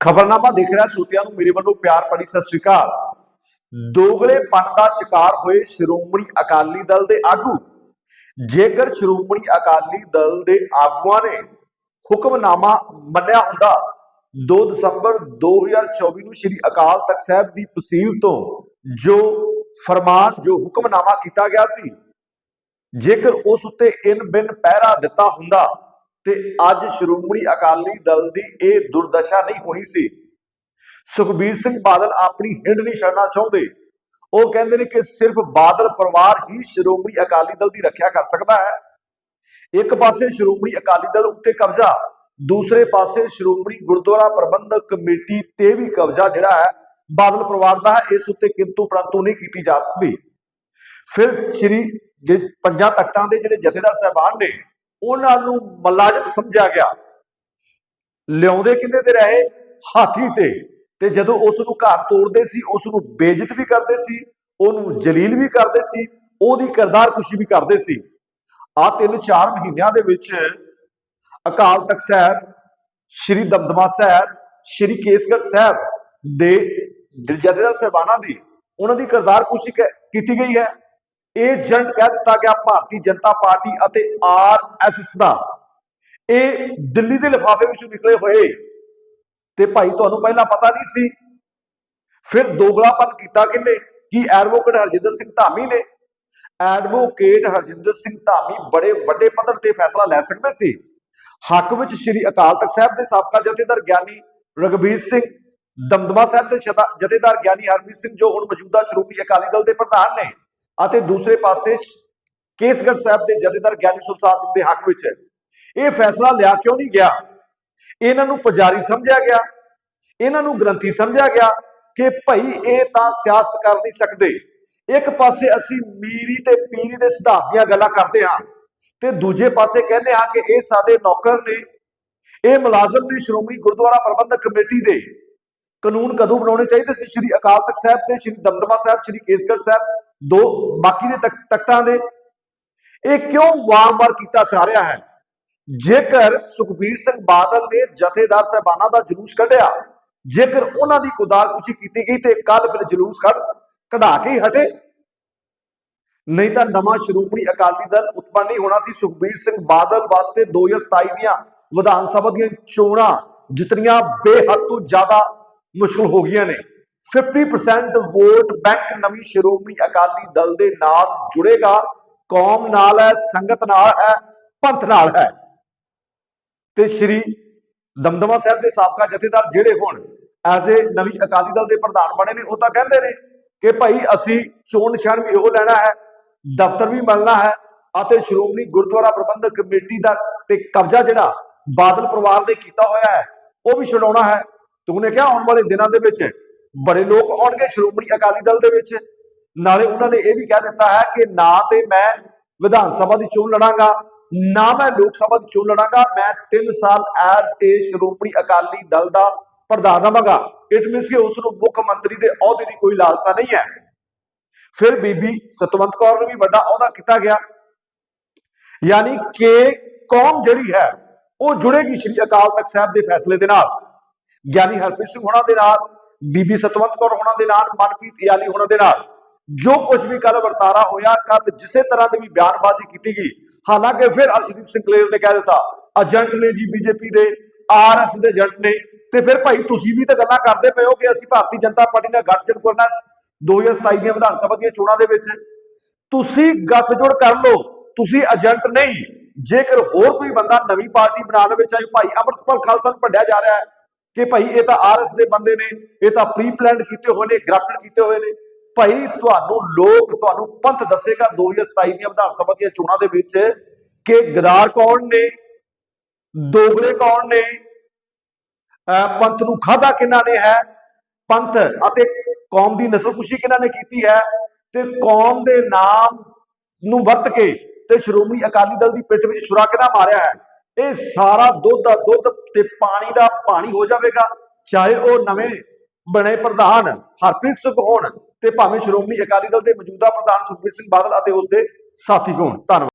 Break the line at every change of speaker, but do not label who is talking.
ਖਬਰਨਾਮਾ ਦੇਖ ਰਿਹਾ ਸਰੋਤਿਆਂ ਨੂੰ, ਮੇਰੇ ਵੱਲੋਂ ਪਿਆਰ ਭਰੀ ਸਤਿ ਸ੍ਰੀ ਅਕਾਲ। ਦੋਗਲੇ ਪਨ ਦਾ ਸ਼ਿਕਾਰ ਹੋਏ ਸ਼੍ਰੋਮਣੀ ਅਕਾਲੀ ਦਲ ਦੇ ਆਗੂ। ਜੇਕਰ ਸ਼੍ਰੋਮਣੀ ਅਕਾਲੀ ਦਲ ਦੇ ਆਗੂਆਂ ਨੇ ਹੁਕਮਨਾਮਾ ਮੰਨਿਆ ਹੁੰਦਾ 2 ਦਸੰਬਰ 2024 ਨੂੰ ਸ੍ਰੀ ਅਕਾਲ ਤਖਤ ਸਾਹਿਬ ਦੀ ਤਸੀਲ ਤੋਂ ਜੋ ਫਰਮਾਨ, ਜੋ ਹੁਕਮਨਾਮਾ ਕੀਤਾ ਗਿਆ ਸੀ, ਜੇਕਰ ਉਸ ਉੱਤੇ ਇਨ ਬਿਨ ਪਹਿਰਾ ਦਿੱਤਾ ਹੁੰਦਾ ਤੇ ਅੱਜ ਸ਼੍ਰੋਮਣੀ ਅਕਾਲੀ ਦਲ ਦੀ ਇਹ ਦੁਰਦਸ਼ਾ ਨਹੀਂ ਹੋਣੀ ਸੀ। ਸੁਖਬੀਰ ਸਿੰਘ ਬਾਦਲ ਆਪਣੀ ਹਿੰਡ ਨਹੀਂ ਛੱਡਣਾ ਚਾਹੁੰਦੇ। ਉਹ ਕਹਿੰਦੇ ਨੇ ਕਿ ਸਿਰਫ ਬਾਦਲ ਪਰਿਵਾਰ ਹੀ ਸ਼੍ਰੋਮਣੀ ਅਕਾਲੀ ਦਲ ਦੀ ਰੱਖਿਆ ਕਰ ਸਕਦਾ ਹੈ। ਇੱਕ ਪਾਸੇ ਸ਼੍ਰੋਮਣੀ ਅਕਾਲੀ ਦਲ ਉੱਤੇ ਕਬਜ਼ਾ, ਦੂਸਰੇ ਪਾਸੇ ਸ਼੍ਰੋਮਣੀ ਗੁਰਦੁਆਰਾ ਪ੍ਰਬੰਧਕ ਕਮੇਟੀ ਤੇ ਵੀ ਕਬਜ਼ਾ ਜਿਹੜਾ ਹੈ, ਬਾਦਲ ਪਰਿਵਾਰ ਦਾ ਹੈ, ਇਸ ਉੱਤੇ ਕਿੰਤੂ ਪ੍ਰੰਤੂ ਨਹੀਂ ਕੀਤੀ ਜਾ ਸਕਦੀ। ਫਿਰ ਸ਼੍ਰੀ ਜੇ ਪੰਜਾਂ ਤਖਤਾਂ ਦੇ ਜਿਹੜੇ ਜਥੇਦਾਰ ਸਾਹਿਬਾਨ ਨੇ ਉਹਨਾਂ ਨੂੰ ਮਲਾਜਮ ਸਮਝਿਆ ਗਿਆ। ਲਿਆਉਂਦੇ ਕਿੰਦੇ ਤੇ ਰਹੇ? ਹਾਥੀ ਤੇ। ਤੇ ਜਦੋਂ ਉਸ ਨੂੰ ਘਰ ਤੋੜਦੇ ਸੀ, ਉਸ ਨੂੰ ਬੇਇੱਜ਼ਤ ਵੀ ਕਰਦੇ ਸੀ, ਉਹਨੂੰ ਜਲੀਲ ਵੀ ਕਰਦੇ ਸੀ, ਉਹਦੀ ਕਰਦਾਰ ਕੁਸ਼ੀ ਵੀ ਕਰਦੇ ਸੀ। ਆ ਤਿੰਨ ਚਾਰ ਮਹੀਨਿਆਂ ਦੇ ਵਿੱਚ ਅਕਾਲ ਤਖਤ ਸਾਹਿਬ, ਸ਼੍ਰੀ ਦਮਦਮਾ ਸਾਹਿਬ, ਸ਼੍ਰੀ ਕੇਸਗੜ੍ਹ ਸਾਹਿਬ ਦੇ ਜਥੇਦਾਰ ਸਾਹਿਬਾਨਾਂ ਦੀ ਉਹਨਾਂ ਦੀ ਕਰਦਾਰ ਕੁਸ਼ੀ ਕੀਤੀ ਗਈ ਹੈ। ਏਜੰਟ ਕਹਿ ਦਿੱਤਾ ਗਿਆ ਭਾਰਤੀ ਜਨਤਾ ਪਾਰਟੀ ਅਤੇ ਆਰਐਸਐਸ ਦਾ। ਇਹ ਦਿੱਲੀ ਦੇ ਲਿਫਾਫੇ ਵਿੱਚੋਂ ਨਿਕਲੇ ਹੋਏ। ਤੇ ਭਾਈ ਤੁਹਾਨੂੰ ਪਹਿਲਾਂ ਪਤਾ ਨਹੀਂ ਸੀ। ਫਿਰ ਦੋਗਲਾਪਨ ਕੀਤਾ ਕਿੰਨੇ ਕੀ ਐਡਵੋਕੇਟ ਹਰਜਿੰਦਰ ਸਿੰਘ ਧਾਮੀ ਨੇ? ਐਡਵੋਕੇਟ ਹਰਜਿੰਦਰ ਸਿੰਘ ਧਾਮੀ ਬੜੇ ਵੱਡੇ ਪੱਧਰ ਤੇ ਫੈਸਲਾ ਲੈ ਸਕਦੇ ਸੀ। ਹੱਕ ਵਿੱਚ ਸ੍ਰੀ ਅਕਾਲ ਤਖਤ ਸਾਹਿਬ ਦੇ ਸਾਬਕਾ ਜਥੇਦਾਰ ਗਿਆਨੀ ਰਗਬੀਰ ਸਿੰਘ, ਦਮਦਮਾ ਸਾਹਿਬ ਦੇ ਜਥੇਦਾਰ ਗਿਆਨੀ ਹਰਮੀਤ ਸਿੰਘ ਜੋ ਹੁਣ ਮੌਜੂਦਾ ਸ਼੍ਰੋਮਣੀ ਅਕਾਲੀ ਦਲ ਦੇ ਪ੍ਰਧਾਨ ਨੇ। ਅਤੇ ਦੂਸਰੇ ਪਾਸੇ ਕੇਸਗੜ੍ਹ ਸਾਹਿਬ ਦੇ ਜਥੇਦਾਰ ਗਿਆਨੀ ਸੁਲਤਾਨ ਸਿੰਘ ਦੇ ਹੱਕ ਵਿੱਚ ਹੈ। ਇਹ ਫੈਸਲਾ ਲਿਆ ਕਿਉਂ ਨਹੀਂ ਗਿਆ? ਇਹਨਾਂ ਨੂੰ ਪੁਜਾਰੀ ਸਮਝਿਆ ਗਿਆ। ਇਹਨਾਂ ਨੂੰ ਗ੍ਰੰਥੀ ਸਮਝਿਆ ਗਿਆ ਕਿ ਭਈ ਇਹ ਤਾਂ ਸਿਆਸਤ ਕਰ ਨਹੀਂ ਸਕਦੇ। ਇੱਕ ਪਾਸੇ ਅਸੀਂ ਮੀਰੀ ਤੇ ਪੀਰੀ ਦੇ ਸਿਧਾਂਤ ਦੀਆਂ ਗੱਲਾਂ ਕਰਦੇ ਹਾਂ ਤੇ ਦੂਜੇ ਪਾਸੇ ਕਹਿੰਦੇ ਹਾਂ ਕਿ ਇਹ ਸਾਡੇ ਨੌਕਰ ਨੇ। ਇਹ ਮੁਲਾਜ਼ਮ ਨੇ ਸ਼੍ਰੋਮਣੀ ਗੁਰਦੁਆਰਾ ਪ੍ਰਬੰਧਕ ਕਮੇਟੀ ਦੇ। ਕਾਨੂੰਨ ਕਦੋਂ ਬਣਾਉਣੇ ਚਾਹੀਦੇ ਸੀ? ਸ਼੍ਰੀ ਅਕਾਲ ਤਖਤ ਸਾਹਿਬ ਦੇ ਸ਼੍ਰੀ ਦਮਦਮਾ ਸਾਹਿਬ, ਸ਼੍ਰੀ ਕੇਸਗੜ੍ਹ ਸਾਹਿਬ ਦੋ ਬਾਕੀ ਦੇ ਤਖ਼- ਤਖਤਾਂ ਦੇ। ਇਹ ਕਿਉਂ ਵਾਰ-ਵਾਰ ਕੀਤਾ ਜਾ ਰਿਹਾ ਹੈ? ਜੇਕਰ ਸੁਖਬੀਰ ਸਿੰਘ ਬਾਦਲ ਨੇ ਜਥੇਦਾਰ ਸਾਹਿਬਾਨਾਂ ਦਾ ਜਲੂਸ ਕੱਢਿਆ, ਜੇਕਰ ਉਹਨਾਂ ਦੀ ਕੁਦਾਰ ਕੁਚੀ ਕੀਤੀ ਗਈ ਤੇ ਕੱਲ ਫਿਰ ਜਲੂਸ ਕੱਢ ਕਢਾ ਕੇ ਹਟੇ। ਨਹੀਂ ਤਾਂ ਨਵਾਂ ਸ਼੍ਰੋਮਣੀ ਅਕਾਲੀ ਦਲ ਉਤਪੰਨ ਨਹੀਂ ਹੋਣਾ ਸੀ। ਸੁਖਬੀਰ ਸਿੰਘ ਬਾਦਲ ਵਾਸਤੇ 2027 ਦੀਆਂ ਵਿਧਾਨ ਸਭਾ ਦੀਆਂ ਚੋਣਾਂ ਜਿਤਨੀਆਂ ਬੇਹੱਦ ਤੋਂ ਜ਼ਿਆਦਾ ਮੁਸ਼ਕਲ ਹੋ ਗਈਆਂ ਨੇ। 50% ਵੋਟ ਬੈਂਕ ਨਵੀਂ ਸ਼੍ਰੋਮਣੀ ਅਕਾਲੀ ਦਲ ਦੇ ਨਾਲ ਜੁੜੇਗਾ। ਕੌਮ ਨਾਲ ਹੈ, ਸੰਗਤ ਨਾਲ ਹੈ, ਪੰਥ ਨਾਲ ਹੈ। ਤੇ ਸ਼੍ਰੀ ਦਮਦਮਾ ਸਾਹਿਬ ਦੇ ਸਾਬਕਾ ਜਥੇਦਾਰ ਜਿਹੜੇ ਹੁਣ ਐਜ਼ ਏ ਨਵੀਂ ਅਕਾਲੀ ਦਲ ਦੇ ਪ੍ਰਧਾਨ ਬਣੇ ਨੇ, ਉਹ ਤਾਂ ਕਹਿੰਦੇ ਨੇ ਕਿ ਭਾਈ ਅਸੀਂ ਚੋਣ ਨਿਸ਼ਾਨ ਵੀ ਇਹੋ ਲੈਣਾ ਹੈ, ਦਫ਼ਤਰ ਵੀ ਮਿਲਣਾ ਹੈ ਅਤੇ ਸ਼੍ਰੋਮਣੀ ਗੁਰਦੁਆਰਾ ਪ੍ਰਬੰਧਕ ਕਮੇਟੀ ਦਾ ਤੇ ਕਬਜ਼ਾ ਜਿਹੜਾ ਬਾਦਲ ਪਰਿਵਾਰ ਨੇ ਕੀਤਾ ਹੋਇਆ ਹੈ, ਉਹ ਵੀ ਛਡਾਉਣਾ ਹੈ। ਤੇ ਉਹਨੇ ਕਿਹਾ ਆਉਣ ਵਾਲੇ ਦਿਨਾਂ ਦੇ ਵਿੱਚ ਬੜੇ ਲੋਕ ਆਉਣਗੇ ਸ਼੍ਰੋਮਣੀ ਅਕਾਲੀ ਦਲ ਦੇ ਵਿੱਚ। ਨਾਲੇ ਉਹਨਾਂ ਨੇ ਇਹ ਵੀ ਕਹਿ ਦਿੱਤਾ ਹੈ ਕਿ ਨਾ ਤੇ ਮੈਂ ਵਿਧਾਨ ਸਭਾ ਦੀ ਚੋਣ ਲੜਾਂਗਾ, ਨਾ ਮੈਂ ਲੋਕ ਸਭਾ ਦੀ ਚੋਣ ਲੜਾਂਗਾ, ਮੈਂ 3 ਸਾਲ ਐਜ਼ ਏ ਸ਼੍ਰੋਮਣੀ ਅਕਾਲੀ ਦਲ ਦਾ ਪ੍ਰਧਾਨ ਰਵਾਂਗਾ ਇਟ ਮੀਨਸ ਕਿ ਉਸ ਨੂੰ ਮੁੱਖ ਮੰਤਰੀ ਦੇ ਅਹੁਦੇ ਦੀ ਕੋਈ ਲਾਲਸਾ ਨਹੀਂ ਹੈ। ਫਿਰ ਬੀਬੀ ਸਤਵੰਤ ਕੌਰ ਨੂੰ ਵੀ ਵੱਡਾ ਅਹੁਦਾ ਕੀਤਾ ਗਿਆ। ਯਾਨੀ ਕਿ ਕੌਮ ਜਿਹੜੀ ਹੈ, ਉਹ ਜੁੜੇਗੀ ਸ਼੍ਰੀ ਅਕਾਲ ਤਖਤ ਸਾਹਿਬ ਦੇ ਫੈਸਲੇ ਦੇ ਨਾਲ। ਗਿਆਨੀ ਹਰਪ੍ਰੀਤ ਸਿੰਘ ਹੋਣਾ ਦੇ ਨਾਲ ਬੀਬੀ ਸਤਵੰਤ ਕੌਰ ਹੋਣਾ ਦੇ ਨਾਲ, ਮਨਪ੍ਰੀਤ ਇਆਲੀ ਹੋਣਾ ਦੇ ਨਾਲ। ਜੋ ਕੁਝ ਵੀ ਕੱਲ ਵਰਤਾਰਾ ਹੋਇਆ ਕੱਲ ਜਿਸੇ ਤਰ੍ਹਾਂ ਦੀ ਵੀ ਬਿਆਨਬਾਜ਼ੀ ਕੀਤੀ ਗਈ, ਹਾਲਾਂਕਿ ਫਿਰ ਅਰਸ਼ਦੀਪ ਸਿੰਘ ਨੇ ਕਹਿ ਦਿੱਤਾ, ਏਜੰਟ ਨੇ ਜੀ ਬੀਜੇਪੀ ਦੇ ਆਰਐਸ ਦੇ ਏਜੰਟ ਨੇ, ਤੇ ਫਿਰ ਭਾਈ ਤੁਸੀਂ ਵੀ ਤਾਂ ਗੱਲਾਂ ਕਰਦੇ ਪਏ ਹੋ ਕਿ ਅਸੀਂ ਭਾਰਤੀ ਜਨਤਾ ਪਾਰਟੀ ਨਾਲ ਗੱਠਜੋੜ ਕਰਨਾ 2027 ਦੀਆਂ ਵਿਧਾਨ ਸਭਾ ਦੀਆਂ ਚੋਣਾਂ ਦੇ ਵਿੱਚ। ਤੁਸੀਂ ਗੱਠਜੋੜ ਕਰ ਲਓ, ਤੁਸੀਂ ਏਜੰਟ ਨਹੀਂ। ਜੇਕਰ ਹੋਰ ਕੋਈ ਬੰਦਾ ਨਵੀਂ ਪਾਰਟੀ ਬਣਾ ਲਵੇ, ਚਾਹੇ ਭਾਈ ਅਮਰਤਪਾਲ ਖਾਲਸਾ ਨੂੰ ਭੰਡਿਆ ਜਾ ਰਿਹਾ ਹੈ ਕਿ ਭਾਈ ਇਹ ਤਾਂ ਆਰਐਸ ਦੇ ਬੰਦੇ ਨੇ, ਇਹ ਤਾਂ ਪ੍ਰੀ ਪਲਾਨਡ ਕੀਤੇ ਹੋਏ ਨੇ, ਗ੍ਰਾਫਟਡ ਕੀਤੇ ਹੋਏ ਨੇ। ਭਾਈ ਤੁਹਾਨੂੰ ਲੋਕ, ਤੁਹਾਨੂੰ ਪੰਥ ਦੱਸੇਗਾ 2027 ਦੀਆਂ ਵਿਧਾਨ ਸਭਾ ਦੀਆਂ ਚੋਣਾਂ ਦੇ ਵਿੱਚ ਕਿ ਗਦਾਰ ਕੌਣ ਨੇ ਦੋਗਲੇ ਕੌਣ ਨੇ ਅਹ ਪੰਥ ਨੂੰ ਖਾਦਾ ਕਿਹਨਾਂ ਨੇ ਹੈ, ਪੰਥ ਅਤੇ ਕੌਮ ਦੀ ਨਸਲਕੁਸ਼ੀ ਕਿਹਨਾਂ ਨੇ ਕੀਤੀ ਹੈ, ਤੇ ਕੌਮ ਦੇ ਨਾਮ ਨੂੰ ਵਰਤ ਕੇ ਤੇ ਸ਼੍ਰੋਮਣੀ ਅਕਾਲੀ ਦਲ ਦੀ ਪਿੱਠ ਵਿੱਚ ਛੁਰਾ ਕਿਹਨਾਂ ਮਾਰਿਆ ਹੈ? ਇਹ ਸਾਰਾ ਦੁੱਧ ਦਾ ਦੁੱਧ ਤੇ ਪਾਣੀ ਦਾ ਪਾਣੀ ਹੋ ਜਾਵੇਗਾ, ਚਾਹੇ ਉਹ ਨਵੇਂ ਬਣੇ ਪ੍ਰਧਾਨ ਹਰਪ੍ਰੀਤ ਸਿੰਘ ਹੋਣ ਤੇ ਭਾਵੇਂ ਸ਼੍ਰੋਮਣੀ ਅਕਾਲੀ ਦਲ ਦੇ ਮੌਜੂਦਾ ਪ੍ਰਧਾਨ ਸੁਖਬੀਰ ਸਿੰਘ ਬਾਦਲ ਅਤੇ ਉਸ ਦੇ ਸਾਥੀ ਹੋਣ। ਧੰਨਵਾਦ।